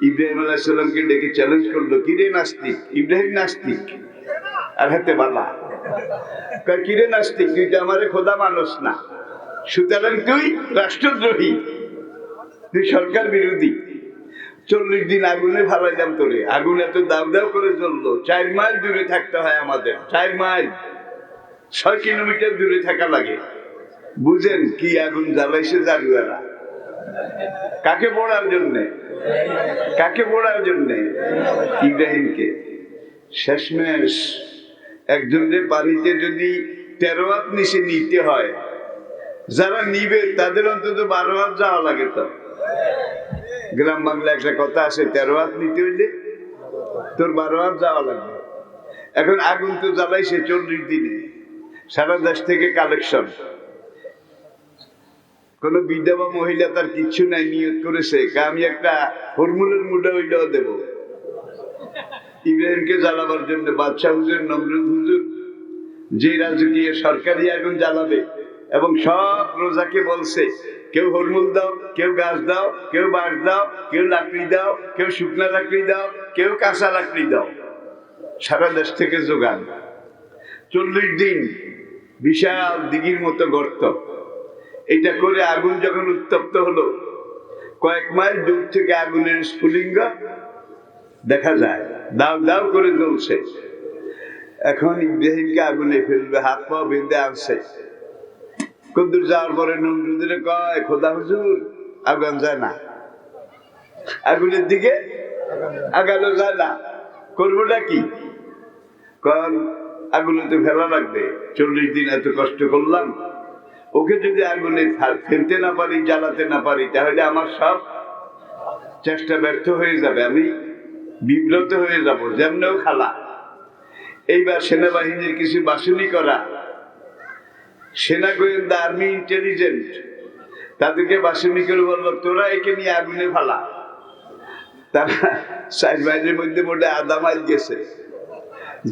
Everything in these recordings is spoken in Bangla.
ইব্রাহিম আলাহিসাল্লামকে ডেকে চ্যালেঞ্জ করল কিরে নাস্তিক? ইব্রাহিম নাস্তিক? আর হাতে বালা। কিরে নাস্তিক? তুই তো আমারে খোদা মানুষ না। সুতরাং তুই রাষ্ট্রদ্রোহী। তুই সরকার বিরোধী। চল্লিশ দিন আগুনে ভালো ফালাইলাম তোরে। আগুন এত দাউ দাউ করে জ্বললো। চার মাইল দূরে থাকতে হয় আমাদের। চার মাইল। ছয় কিলোমিটার দূরে থাকা লাগে। বুঝেন কি আগুন জ্বালাইছে জারুয়ারা কাকে পড়ার জন্যে? কাকে পড়ার জন্যে? ইব্রাহিমকে। শেষমেশ একজনের পানিতে যদি তেরো হাত নিচে নিতে হয়, যারা নিবে তাদের অন্তত বারো হাত যাওয়া লাগে তো। গ্রাম বাংলা একটা কথা আছে, তেরো হাত নিতে হইলে তোর বারো হাত যাওয়া লাগবে। এখন আগুন তো জ্বালাইছে চল্লিশ দিনে। সারা দেশ থেকে কালেকশন। কোন বিধবা মহিলা তার কিচ্ছু নাই নিয়োগ করেছে। আমি একটা হরমুলের মুডা হইলেও দেব। ইব্রাহিমকে জ্বালাবার জন্য বাদশাহ হুজুর, নমরুদ হুজুর, যে রাজকীয় সরকারি আগুন জ্বালাবে এবং সব রোজাকে বলছে, কেউ হরমুল দাও, কেউ গাছ দাও, কেউ বাঁশ দাও, কেউ লাকড়ি দাও, কেউ শুকনা লাকড়ি দাও, কেউ কাঁচা লাকড়ি দাও। সারা দেশ থেকে যোগান। চল্লিশ দিন বিশাল দিঘির মতো গর্ত। এটা করে আগুন যখন উত্তপ্ত হলো, কয়েক মাইল দূর থেকে আগুনের স্ফুলিঙ্গ দেখা যায়। দাও দাও করে জ্বলছে। এখন ইব্রাহিমকে আগুনে ফেলবে, হাত পা বেঁধে আনছে। কদ্দুর যাওয়ার পরে নমরুদের কয়, খোদা হুজুর, আগুন যায় না। আগুনের দিকে আগালো যায় না। করবোটা কি? কারণ আগুনে তো ফেলা লাগবে। চল্লিশ দিন এত কষ্ট করলাম ওকে যদি আগুনে ফেলতে না পারি, জ্বালাতে না পারি, তাহলে আমার সব চেষ্টা ব্যর্থ হয়ে যাবে, আমি বিব্রত হয়ে যাব, যেমনেও খালা। এইবার সেনাবাহিনীর কিছু বাসুনি করা। সেনা গোয়েন্দা আর্মি ইন্টেলিজেন্ট, তাদেরকে বাসুনি করে বলল তোরা একে নিয়ে আগুনে ফালা। তারা সাইড বাইরের মধ্যে মোটে আধা মাইল গেছে।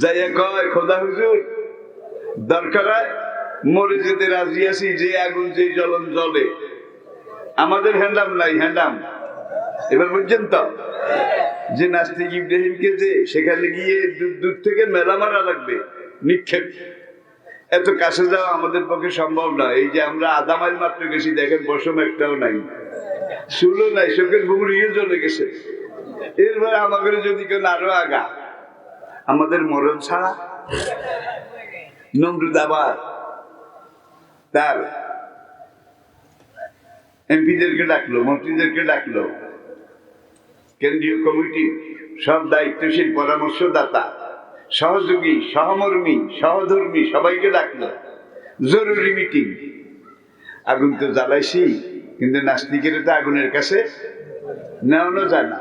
যাইয়া কয়, খোদা হুজুর, দরকার হয় মরে যেতে রাজি আছি, যে আগুন, যে জ্বলন জ্বলে। আমাদের হ্যান্ডাম নাই, হ্যান্ডাম। এবার বুঝছেন তো? যে নাস্তিক ইব্রাহিমকে যে সেখানে গিয়ে দূর দূর থেকে মেলা মারা লাগবে, নিক্ষেপ। এত কাছে যাওয়া আমাদের পক্ষে সম্ভব না। এই যে আমরা আধা মাইল মাত্র গেছি, দেখেন বসম একটাও নাই। শুলো নাই, চোখের বুমড়িয়ে চলে গেছে। এরপরে আমাদের যদি কেউ আরও আগা, আমাদের মরণ ছাড়া নমরুদ তার। এমপিদেরকে ডাকলো, মন্ত্রীদেরকে ডাকলো। কেন্দ্রীয় কমিটি, সব দায়িত্বশীল পরামর্শদাতা, সহযোগী, সহমর্মী, সহধর্মী, সবাইকে ডাকলো। জরুরি মিটিং। আগুন তো জ্বালাইছি কিন্তু নাস্তিকের তো আগুনের কাছে নেওয়ানো যায় না।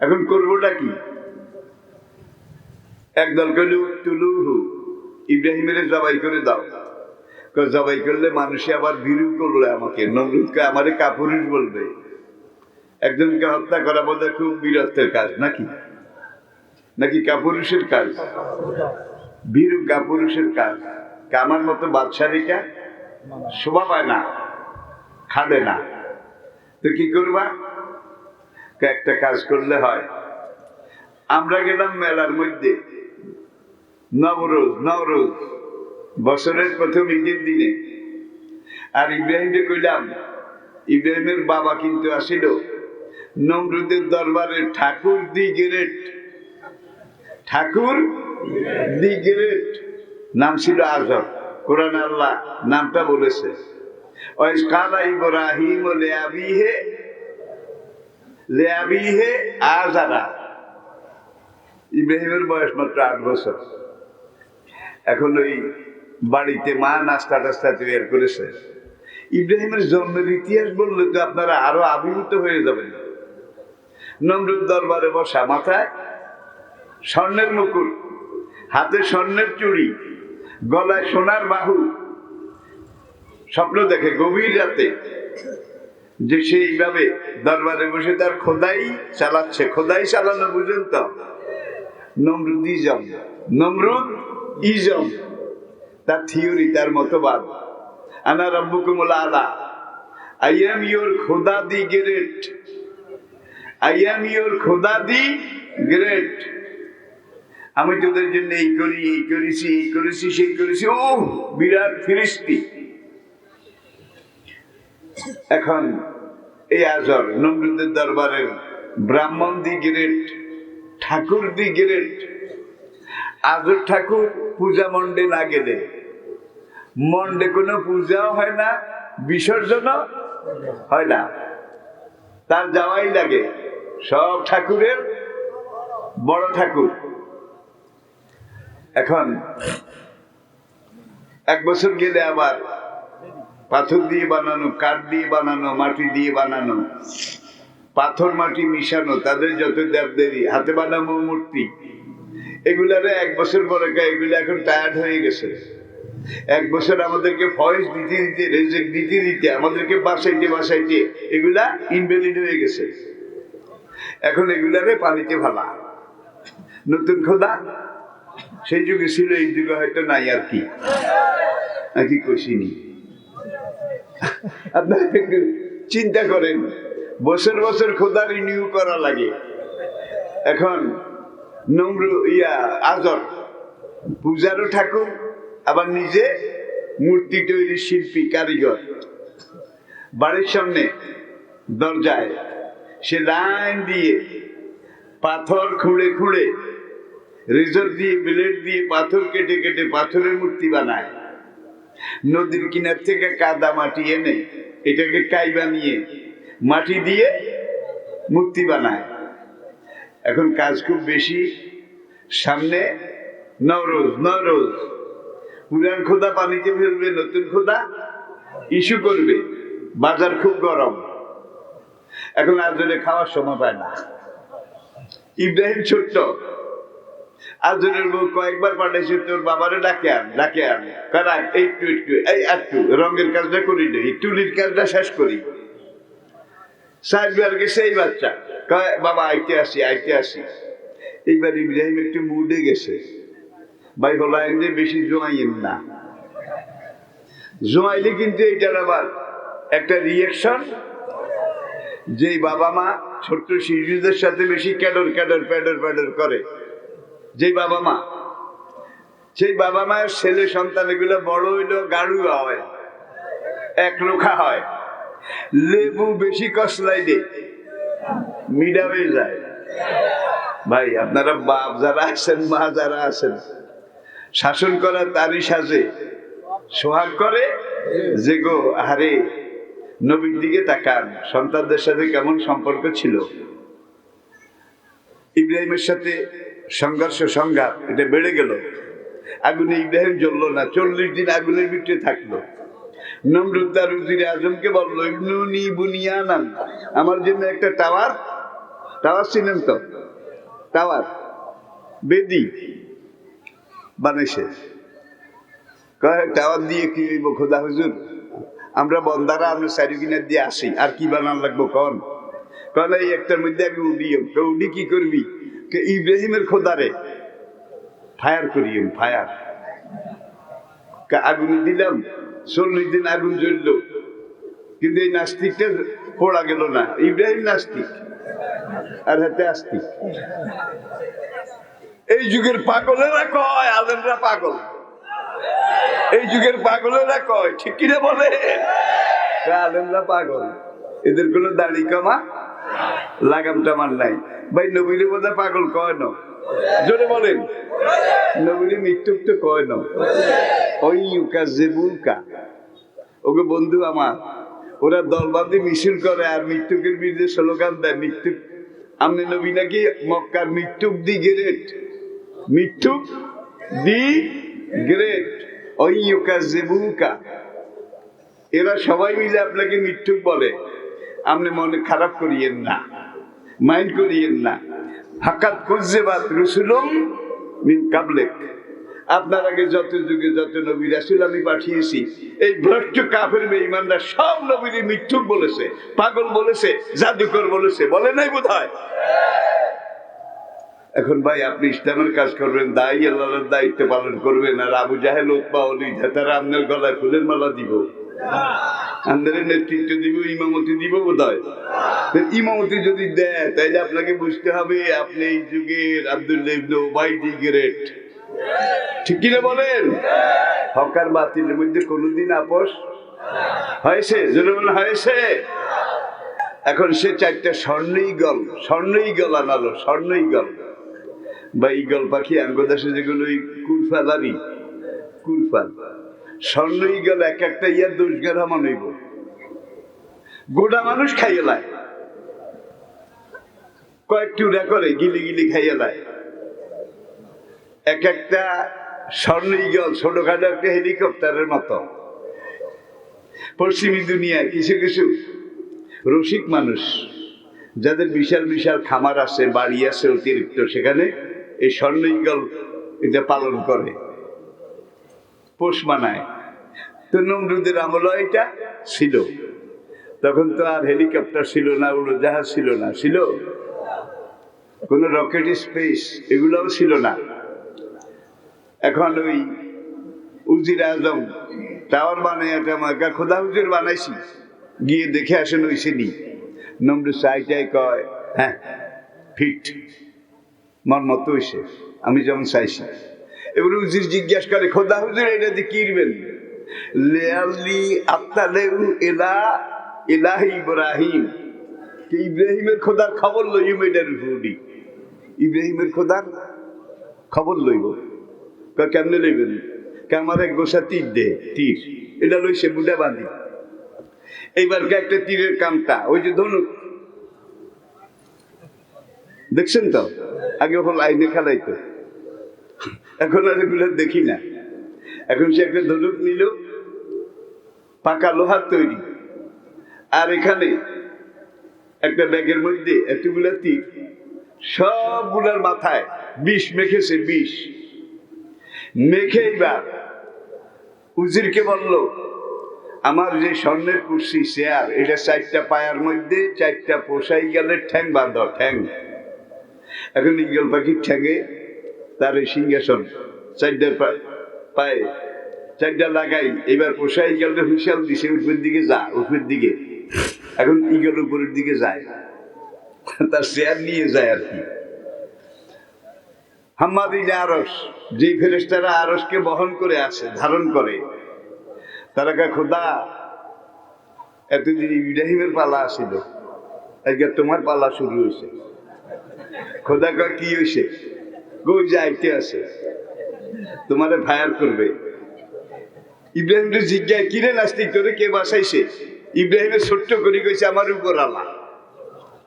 এখন করবোটা কি? একদল কইল, তুলুহু, ইব্রাহিমের জবাই করে দাও। জবাই করলে মানুষে আবার বিরু করলে আমাকে। নমরুদকে আমারে কাপুরুষ বলবে। একজনকে হত্যা করা বোধহয় খুব বীরত্বের কাজ, নাকি? নাকি কাপুরুষের কাজ? বীরু কাপুরুষের কাজ। কামার মতো বাদশারিকা শোভা পায় না খাবে না। তো কি করবা? একটা কাজ করলে হয়। আমরা গেলাম মেলার মধ্যে। নবরোজ নবরোজ। বছরের প্রথম ঈদের দিনে। আর ইব্রাহিমকে কইলাম, ইব্রাহিমের বাবা কিন্তু আসিল। নমরুদের দরবারে ঠাকুর দি গ্রেট। ঠাকুর দি গ্রেট। নাম ছিল আজব। কোরআন আল্লাহ নামটা বলেছে কালা ইব্রাহিম লে আবিহে লে আজারা ইব্রাহিমের বয়স মাত্র আট বছর। এখন ওই বাড়িতে মা নাস্তা টাস্তা তৈরি করেছে ইব্রাহিমের জন্মের ইতিহাস বললে তো আপনারা আরও আবির্ভূত হয়ে যাবেন। নমরুদ দরবারে বসা মাথায় স্বর্ণের মুকুট হাতে স্বর্ণের চুড়ি, গলায় সোনার বাহু, স্বপ্ন দেখে গভীর রাতে যে সে এইভাবে দরবারে বসে তার খোদাই চালাচ্ছে, খোদাই চালানো বুঝেন তো নমরুদ ইজম নমরুদ ইজম। তার থিওরি তার মতবাদ। আনা রব্বুকুমুল আলা আই এম ইউর খোদা the great I am your খোদা দি গ্রেট আমি তোদের জন্য এই করি, এই করেছি এই করেছি, সেই করেছি। ও, বিরাট ফিরিস্তি এখন এই আজর, নমরুদের দরবারের ব্রাহ্মণ দি গ্রেট ঠাকুর দি গ্রেট আজর ঠাকুর পূজা মণ্ডে না গেলে। মণ্ডে কোনো পূজাও হয় না, বিসর্জনও হয় না। তার যাওয়াই লাগে। সব ঠাকুরের বড় ঠাকুর। এখন এক বছর গেলে আবার পাথর দিয়ে বানানো, কাঠ দিয়ে বানানো, মাটি দিয়ে বানানো, পাথর, মাটি মিশানো, তাদের যত দেবদেবী, হাতে বানানো মূর্তি এগুলারে এক বছর পরে এগুলো এখন টায়ার্ড হয়ে গেছে। এক বছর আমাদেরকে ফয়েস দিতে দিতে রেজেক্ট দিতে দিতে আমাদেরকে বাসাইতে বাসাইতে এগুলা ইনভ্যালিড হয়ে গেছে। এখন এগুলারে পানিতে ফালা। নতুন খোদা? সেই যুগে ছিল, এই যুগে হয়তো নাই আর কি। আর কি কষিনি আপনারা একটু চিন্তা করেন, বছর বছর খোদা রিনিউ করা লাগে। এখন নম্র, ইয়া, আজর। পূজারও ঠাকুর, আবার নিজে মূর্তি তৈরির শিল্পী, কারিগর। বাড়ির সামনে দরজায় সে লাইন দিয়ে পাথর খুঁড়ে খুঁড়ে রেজর দিয়ে, ব্লেড দিয়ে পাথর কেটে কেটে পাথরের মূর্তি বানায়। নদীর কিনার থেকে কাদা মাটি এনে এটাকে কাই বানিয়ে মাটি দিয়ে মূর্তি বানায়। এখন কাজ খুব বেশি। সামনে নরোজ নরোজ পুরান খোদা পানিতে ফেলবে, নতুন খোদা ইস্যু করবে। বাজার খুব গরম। এখন আজরে খাওয়ার সময় পায় না। ইব্রাহিম ছোট্ট। আজরের বউ কয়েকবার পাঠাইছে, তোর বাবারে ডাকে আন ডাকে আন। কারা একটু একটু, এই একটু। রঙের কাজটা করি না এই টুলির কাজটা শেষ করি। সাহেববার গেছে এই বাচ্চা। বাবা, আইতে আসি আইতে আসি। এইবার ইব্রাহিম একটু মুডে গেছে। ভাই হলাইন যে বেশি জমাইয়েন না। জমাইলে কিন্তু এইটার আবার একটা রিয়েকশন যে বাবা মা ছোট্ট শিশুদের সাথে বেশি ক্যাডর ক্যাডর, প্যাডর প্যাডর করে। যে বাবা মা সেই বাবা মায়ের ছেলে সন্তান এগুলো বড় হইল গাড়ু হয় এক লোখা হয়। লেবু বেশি কসলাই দে। মিডা হয়ে যায়। ভাই, আপনারা বাপ যারা আছেন মা যারা আছেন শাসন করা তারই সাজে। সোহাগ করে, যে গো, আরে, নবীর দিকে তাকান, সন্তানদের সাথে কেমন সম্পর্ক ছিল? ইব্রাহিমের সাথে সংঘর্ষ, সংঘাত, এটা বেড়ে গেল। আগুনে ইব্রাহিম জ্বললো না, চল্লিশ দিন আগুনের ভিতরে থাকল। নমরুদ তার উজিরে আজমকে বলল, ইবনুনি বুনিয়ানান, আমার জন্য একটা টাওয়ার টাওয়ার ছিলেন তো? টাওয়ার। বেদি। বানাইছে কয়, টাওয়ার দিয়ে কি হইব খোদা হুজুর? আমরা বন্দারা, আমরা চারি দিয়ে আসি, আর কি বানান লাগবো কন? কন এই একটার মধ্যে আমি উডিও উডি কি করবি? ইব্রাহিমের খোদারে? ফায়ার করিম ফায়ার। আগুনে দিলাম, চল্লিশ দিন আগুন জ্বলল। কিন্তু এই নাস্তিকটা পড়া গেল না। ইব্রাহিম নাস্তিক। আর হাতে আস্তিক এই যুগের পাগলেরা কয়, আলেমরা পাগল। এই যুগের পাগলেরা কয়, ঠিক কিনা বলে? আলেমরা পাগল। এদের কোনো দাড়ি কমা লাগাম টামার নাই। ভাই, নবীরে বোধ পাগল কয় না? জোরে বলেন। নবীরে মৃত্যুক তো কয় না? ওই ইউকা জেবুলকা ওকে বন্ধু আমার ওরা দলবাদি মিছিল করে আর মৃত্যুকের বিরুদ্ধে স্লোগান দেয়, মৃত্যু আমনে নবী নাকি মক্কার মৃত্যুক দি গ্রেট। মৃত্যুক দি গ্রেট। ওই ইউকা জেবুলকা এরা সবাই মিলে আপনাকে মৃত্যুক বলে। আপনি মনে খারাপ করিয়েন না মাইন্ড করিয়েন না। হাকাত কুজেবাত রসুলম মিন কাবলেক। আপনার আগে যত যুগে যত নবী রাসুল আমি পাঠিয়েছি, এই ভ্রষ্ট কাফের বেঈমানরা সব নবীরই মিথ্যুক বলেছে, পাগল বলেছে, জাদুকর বলেছে, বলে নাই বোধ এখন ভাই আপনি ইসলামের কাজ করবেন, দায়ী আল্লাহর দায়িত্ব পালন করবেন, আর আবু জাহেল উৎপা অলি তারা আপনার গলায় ফুলের মালা দিব। আন্দারের নেতৃত্ব দিব, ইমামতি দিব তো ইমামতি যদি দেয় তাহলে আপনাকে বুঝতে হবে, আপনি এই যুগের আব্দুল্লাহ ইবনে উবাই দি গ্রেট। ঠিক কিনা বলেন? হকার বাতিলের মধ্যে কোনোদিন আপোষ হয়েছে? বলেন, হয়েছে। এখন সে চারটা স্বর্ণই গল স্বর্ণই গল আনালো, স্বর্ণই গল। বা ইগল পাখি আঙ্গদাসে যেগুলো কুরফালারি কুরফাল। স্বর্ণই গল এক একটা ইয়ার দোষ গেরা মানইব গোটা মানুষ খাইয়ে লায়। কয়েকটি করে গিলি গিলি খাইয়ে লায়। এক একটা স্বর্ণ ইগল ছোটখাটো একটা হেলিকপ্টারের মতো। পশ্চিমী দুনিয়ায় কিছু কিছু রসিক মানুষ, যাদের বিশাল বিশাল খামার আছে, বাড়ি আছে অতিরিক্ত, সেখানে এই স্বর্ণ ইগল এটা পালন করে। পোষ মানায়। তো নমরুদের আমল এটা ছিল। তখন তো আর হেলিকপ্টার ছিল না, উড়োজাহাজ ছিল না, ছিল। কোনো রকেট স্পেস এগুলোও ছিল না। এখন ওই উজির আজম টাওয়ার বানাই একটা মার্কা খোদা হুজুর বানাইছি। গিয়ে দেখে আসেন ওই সিনি নম্বর চাইটাই কয় হ্যাঁ ফিট। মন মতো হইছে, আমি যেমন চাইছি। এবার উজির জিজ্ঞাসা করে, খোদা হুজুর, এটা দিয়ে কিনবেন লেয়ালি আত্মালেউ এলা এলাহি ইব্রাহিম। ইব্রাহিমের খোদার খবর লইম এটার উপরই ইব্রাহিমের খোদার খবর লইব। কেমনে লইবেন? আমার এক গোসা তীর দে। তীর। এটা লইছে বুড়া বাঁধি। এইবার একটা তীরের কামটা, ওই যে ধনুক। দেখছেন তো? আগে ওখানে লাইনে খেলাইতো। এখন আর এগুলো দেখি না। এখন সে একটা ধনুক নিল, পাকা লোহার তৈরি। আর এখানে একটা ব্যাগের মধ্যে এতগুলা তীর, সবগুলার মাথায় বিষ মেখেছে, বিষ। মেখে এইবার। উজিরকে বলল, আমার যে স্বর্ণের কুর্সি চেয়ার এটা চারটা পায়ার মধ্যে চারটা পোষাই গেলে ঠ্যাং বাঁধ, ঠ্যাং। এখন ইগল পাখির ঠ্যাঙে তার এই সিংহাসন চারটার পা- পায়ে চারটা লাগাই, এবার পোষাই গেলে হুইসাল দিছে, উপরের দিকে যা, উপরের দিকে। এখন ইগল উপরের দিকে যায়, তার চেয়ার নিয়ে যায় আর কি। হাম্মাদিন আরস যে ফেরেস্তারা আরসকে বহন করে আসে, ধারণ করে। তারা কা খোদা এতদিন ইব্রাহিমের পালা আসিল, আজকে তোমার পালা শুরু হয়েছে খোদা কা কি হয়েছে গই যাইতে আছে তোমারে ফায়ার করবে। ইব্রাহিম জিজ্ঞাসা কিরে নাস্তিক, তোরে কে বাসাইছে ইব্রাহিমের ছোট্ট করে কইছে, আমার উপর আলা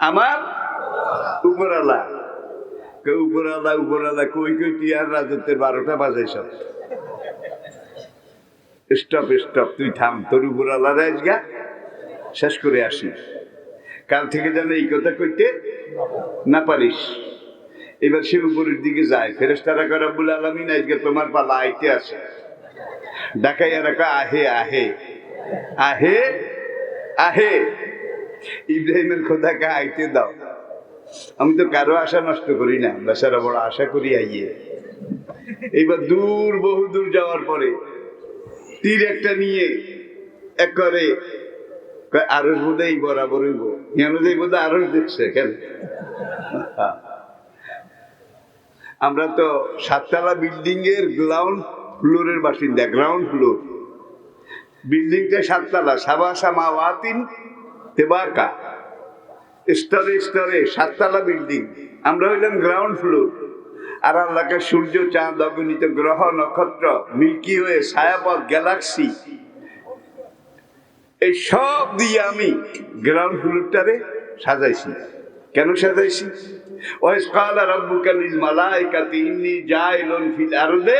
আমার উপর আলা কেউ উপরালা উপরালা কই কই টিয়ার রাজত্বের বারোটা বাজাই সব স্টপ স্টপ তুই থাম, তোর উপরালা রাজগা শেষ করে আসি কাল থেকে যেন এই কথা কইতে না পারিস। এবার সে উপরের দিকে যায় ফেরেস্তারা করা বলে আলামিন, আজকে তোমার পালা আইতে আছে। ডাকাই আর আহে আহে আহে আহে। ইব্রাহিমের খোদাকে আইতে দাও। আমি তো কারও আশা নষ্ট করি না বেচারা বড় আশা করি আইয়ে। এইবার দূর, বহু দূর যাওয়ার পরে তীর একটা নিয়ে এক করে আরস বোধ এই বরাবর হইব। কেন যে বোধ আরস দেখছে, কেন? আমরা তো সাততলা বিল্ডিং এর গ্রাউন্ড ফ্লোরের বাসিন্দা, গ্রাউন্ড ফ্লোর। বিল্ডিংটা সাততলা সাবা ওয়াতিন তেবাকা। স্তরে স্তরে সাততলা বিল্ডিং। আমরা হইলাম গ্রাউন্ড ফ্লোর আর আল্লাহকে সূর্য, চাঁদ, অগণিত গ্রহ, নক্ষত্র, মিল্কি ওয়ে ছায়াপথ গ্যালাক্সি এই সব দিয়ে আমি গ্রাউন্ড ফ্লোরটারে সাজাইছি। কেন সাজাইছি? ওয়াইস কালা রাব্বুকা লিল মালাইকাতি ইন্নী জাইলুন ফিল আরদে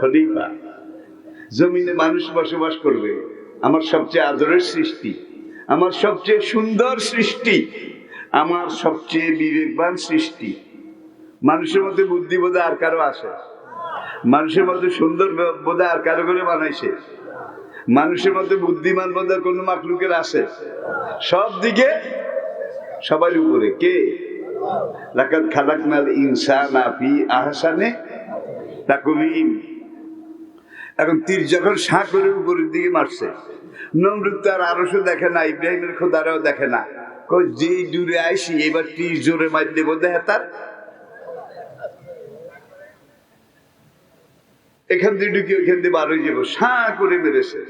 খলিফা। জমিনে মানুষ বসবাস করবে। আমার সবচেয়ে আদরের সৃষ্টি। আমার সবচেয়ে সুন্দর সৃষ্টি, আমার সবচেয়ে বিবেকবান সৃষ্টি। মানুষের মধ্যে বুদ্ধি বোধ আর কারও আসে। মানুষের মধ্যে সুন্দর বোধ আর কারও করে বানাইছে। মানুষের মধ্যে বুদ্ধিমান বোধ কোনো মাকলুকের আসে। সব দিকে সবার উপরে। কে? লাকাত খালাকনাল ইনসান আফি আহসানে তাকুবিম এখন তীর যখন সাঁ করে উপরের দিকে মারছে, নমরুদ তার আরশও দেখে না, ইব্রাহিমের খোদারাও দেখে না। যেই দূরে আইসি, এবার তীর জোরে মার দেবো, দেখে তার। এখান থেকে ঢুকে ওইখান দিয়ে বার হয়ে যাব, সাঁ করে মেরেছে।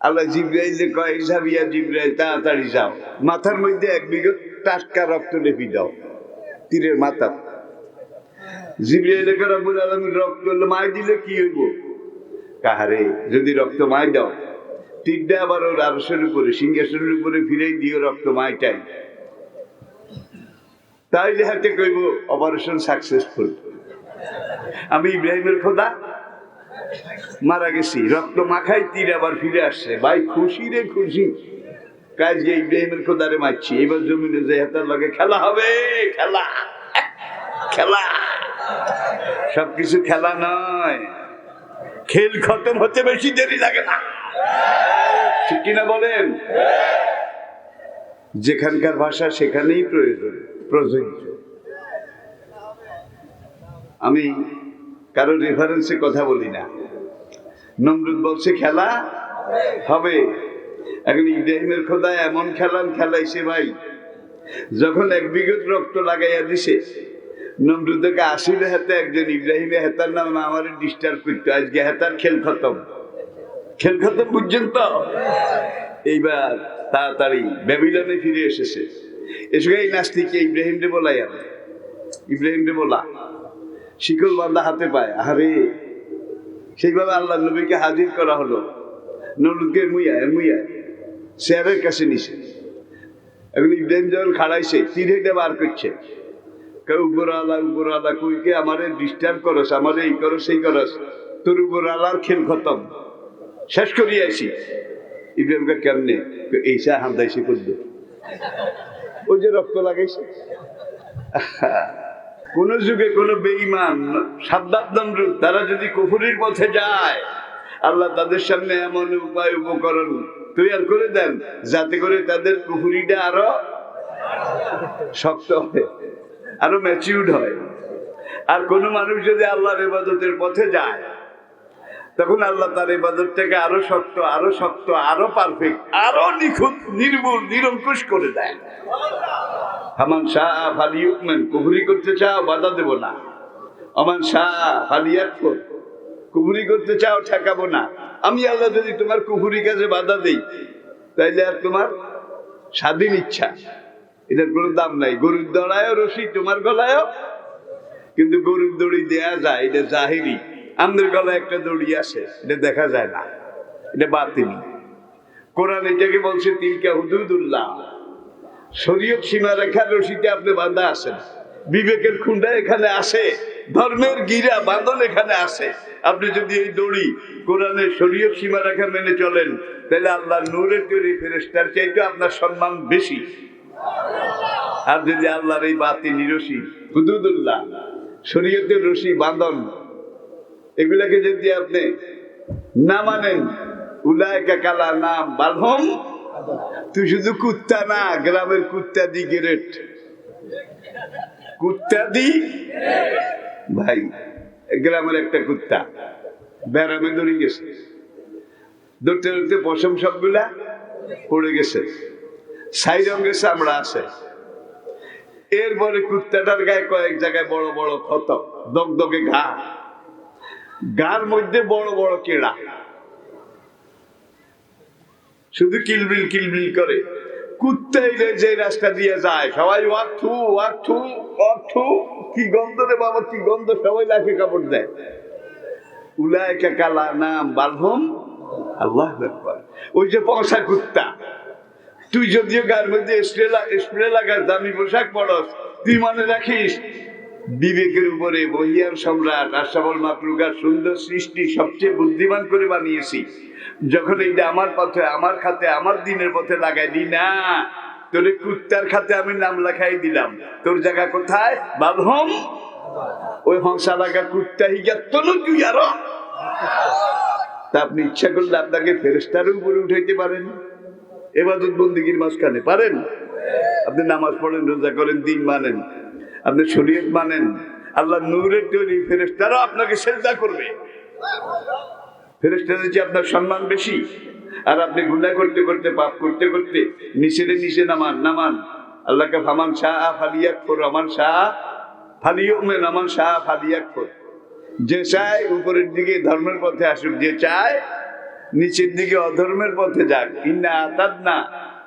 আল্লাহ জিব্রাইলে কয় সাবিয়া জিব্রাইল, তাড়াতাড়ি যাও। মাথার মধ্যে এক বিঘত টাটকা রক্ত লেপি দাও, তীরের মাথা আমি ইব্রাহিমের খোদা, মারা গেছি, রক্ত মাখাই তীর আবার ফিরে আসছে। ভাই, খুশি রে খুশি। কাজ যে ইব্রাহিমের খোদারে মারছি, এবার জমিনে যে হাতার লগে খেলা হবে, খেলা। খেলা। সবকিছু খেলা নয়। খেল খতম হতে বেশি দেরি লাগে না। ঠিক কিনা বলেন? যেখানকার ভাষা সেখানেই প্রয়োজন প্রযোজ্য। আমি কারও রেফারেন্সে কথা বলি না। নমরুদ বলছে, খেলা হবে। এখন ইব্রাহিমের খোদা এমন খেলান খেলাইছে ভাই। যখন এক বিগত রক্ত লাগাইয়া দিছে নমরুদকে আসিলে হাতে, একজন ইব্রাহিমে হেতার নাম আমার ডিস্টার্ব করতো। আজকে হেতার খেল খতম। খেল খতম বুঝছেন তো এইবার তাড়াতাড়ি ব্যাবিলনে ফিরে এসেছে। এসে এই নাস্তিকে ইব্রাহিম রে বলাই আর ইব্রাহিম রে বলা। শিকল বান্দা হাতে পায়। আরে সেইভাবে আল্লাহ নবীকে হাজির করা হলো। নমরুদকে মুইয়া মুইয়া শেয়ারের কাছে নিছে। এখন ইব্রাহিম যখন খাড়াইছে, তীরেটা বার করছে। কেউ উপর আলা উপর আলা কুইকে আমারে ডিস্টার্ব করস, আমারে এই করস, সেই করস। তোর উপর আলার খেল খতম। শেষ করিয়ে আসি ইব্রাহিমকে কেমনে? এই এইসা হান্দাইছে করল। ওই যে রক্ত লাগাইছে। কোন যুগে কোন বেঈমান, সাদ্দাত নমরুদ, তারা যদি কুফুরির পথে যায়, আল্লাহ তাদের সামনে এমন উপায় উপকরণ তৈরি করে দেন, যাতে করে তাদের কুফুরিটা আরও শক্ত হয়। আরও ম্যাচিউর্ড হয়। আর কোনো মানুষ যদি আল্লাহর ইবাদতের পথে যায়, তখন আল্লাহ তার ইবাদতটাকে আরও শক্ত আরও শক্ত, আরও পারফেক্ট আরও নিখুঁত, নির্মূল, নিরঙ্কুশ করে দেয়। হামান শাহ ফালিউকমেন কুফুরি করতে চাও, বাধা দেব না। অমান শাহ ফালিয়াকফর, কুফুরি করতে চাও, ঠেকাবো না। আমি আল্লাহ যদি তোমার কুফুরি কাজে বাধা দেই, তাইলে আর তোমার স্বাধীন ইচ্ছা। এটার কোনো দাম নাই। গরুর দড়ায়ও রশি, তোমার গলায়ও। কিন্তু গরুর দড়ি দেয়া যায়, এটা জাহিরি আমাদের গলায় একটা দড়ি আছে এটা দেখা যায় না, এটা বাতিনি কোরআন এটাকে বলছে, তিলকা হুদুদুল্লাহ। শরীয়ত সীমা রেখার রশিতে আপনি বাঁধা আছেন। বিবেকের খুন্ডা এখানে আসে, ধর্মের গিরা বাঁধন এখানে আসে। আপনি যদি এই দড়ি কোরআনের শরীয়ত সীমা রেখা মেনে চলেন, তাহলে আল্লাহ নূরের তৈরি ফেরেস্তার চাইতে আপনার সম্মান বেশি। আর যদি আল্লাহর এই বাতি নিরসি, হুদুদুল্লাহ, শরীয়তের রশি, বাঁধন, এগুলাকে যদি আপনি না মানেন উলায়কা কালা নাম বালহম তুই শুধু কুত্তা না, গ্রামের কুত্তা দি গেরেট। কুত্তা দি ভাই, গ্রামের একটা কুত্তা, ব্যারামে দড়ি গেছে। দৌড়তে দৌড়তে পশম সবগুলা পড়ে গেছে। সাই রঙের চামড়া আছে। এরপরে কুত্তাটার গায়ে কয়েক জায়গায় বড় বড় ক্ষত, দগদগে ঘা। গার মধ্যে বড় বড় কেড়া। শুধু কিলবিল কিলবিল করে। কুত্তাই যে রাস্তা দিয়ে যায়, সবাই ওয়াক থু ওয়াক থু ওয়াক থু। কি গন্ধ রে বাবা, কি গন্ধ, সবাই লাখে কাপড় দেয়। উলায়কা কালা নাম বালহম, আল্লাহ। ওই যে পয়সা কুত্তা। তুই যদিও গার মধ্যে স্প্রে স্প্রে লাগাস, দামি পোশাক পরস, তুই মনে রাখিস? বিবেকের উপরে বহিয়ার সম্রাট আশাবল মাকলুকার সুন্দর সৃষ্টি সবচেয়ে বুদ্ধিমান করে বানিয়েছি। যখন এইটা আমার পথে, আমার খাতে, আমার দিনের পথে লাগাই লাগাইলি, না, তোর কুত্তার খাতে আমি নাম লেখাই দিলাম। তোর জায়গা কোথায়? বালহম ওই হংসা লাগা কুত্তা হিগা তনু তুই আরও। তা আপনি ইচ্ছা করলে আপনাকে ফেরেস্তার উপরে উঠাইতে পারেন। এবাদত বন্দিগির মাঝখানে, পারেন? আপনি নামাজ পড়েন, রোজা করেন, দিন মানেন। আপনি শরীয়ত মানেন। আল্লাহ নূরের তৈরি ফেরেস্তারাও আপনাকে সেজদা করবে। ফেরেস্তাদের যে আপনার সম্মান বেশি। আর আপনি গুণা করতে করতে, পাপ করতে করতে নিচেরে নিচে নামান নামান। আল্লাহকে ফামান শাহ ফালিয়াক ফোর, আমান শাহ ফালিয়মে নামান শাহ ফালিয়াক ফোর। যে চায়, উপরের দিকে ধর্মের পথে আসুক, যে চায় নিচের দিকে অধর্মের পথে যাক। ইন্না আতাদ না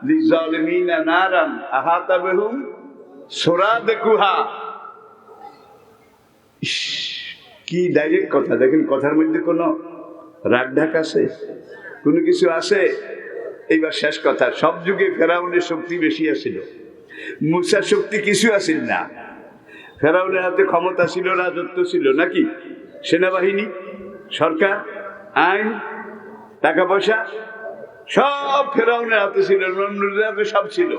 লিজালিমিনা নারান আহাতা বেহুম সোরা দেখুহা ইস, কি ডাইরেক্ট কথা। দেখেন কথার মধ্যে কোনো রাগ ঢাক আছে? কোনো কিছু আছে? এইবার শেষ কথা। সব যুগে ফেরাউনের শক্তি বেশি আছিল। মুসার শক্তি কিছু আছিল না। ফেরাউনের হাতে ক্ষমতা ছিল রাজত্ব ছিল নাকি? সেনাবাহিনী সরকার আইন টাকা পয়সা? সব ফেরাউনের হাতে ছিল নমরুদের হাতে সব ছিল।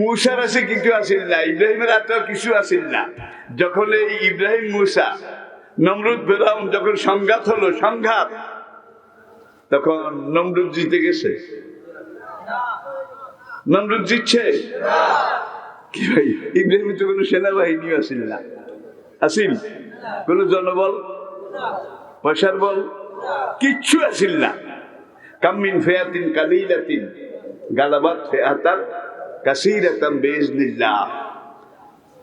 মুসার আছে কিছু আসিল না, ইব্রাহিমের হাতেও কিছু আসিল না। যখন এই ইব্রাহিম, মুসা, নমরুদ, ফেরাউন যখন সংঘাত হলো, সংঘাত, তখন নমরুদ জিতে গেছে। নমরুদ জিতছে? কি ভাই ইব্রাহিম তো কোনো সেনাবাহিনী আসিল না। আসিল কোন জনবল? পয়সার বল? কিচ্ছু আসিল না। কামিন ফেয়াতিন, কালিলাতিন, গালাবাত ফেয়াতার কাসিরাতাম বেজনিল্লাহ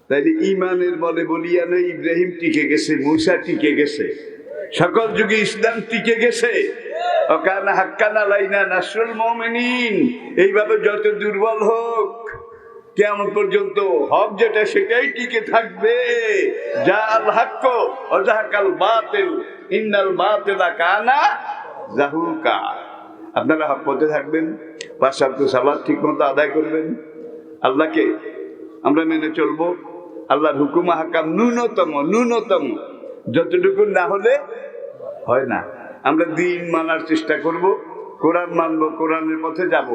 তাইলে ইমানের বলে বলিয়া নয় ইব্রাহিম টিকে গেছে, মুসা টিকে গেছে, সকল যুগে ইসলাম টিকে গেছে। অকানা হাক্কানা লাইনা নাসরুল মুমিনিন। এইভাবে যত দুর্বল হোক কেমন পর্যন্ত হক যেটা সেটাই টিকে থাকবে। যা আল হাক্ক অজাহাকাল বাতিল, ইন্নাল বাতিলা কানা জাহুকা। আপনারা হক পথে থাকবেন সাত সালাদ ঠিক মতো আদায় করবেন। আল্লাহকে আমরা মেনে চলবো। আল্লাহর হুকুম হাকাম ন্যূনতম ন্যূনতম। যতটুকু না হলে হয় না। আমরা দিন মানার চেষ্টা করব। কোরআন মানবো, কোরআনের পথে যাব।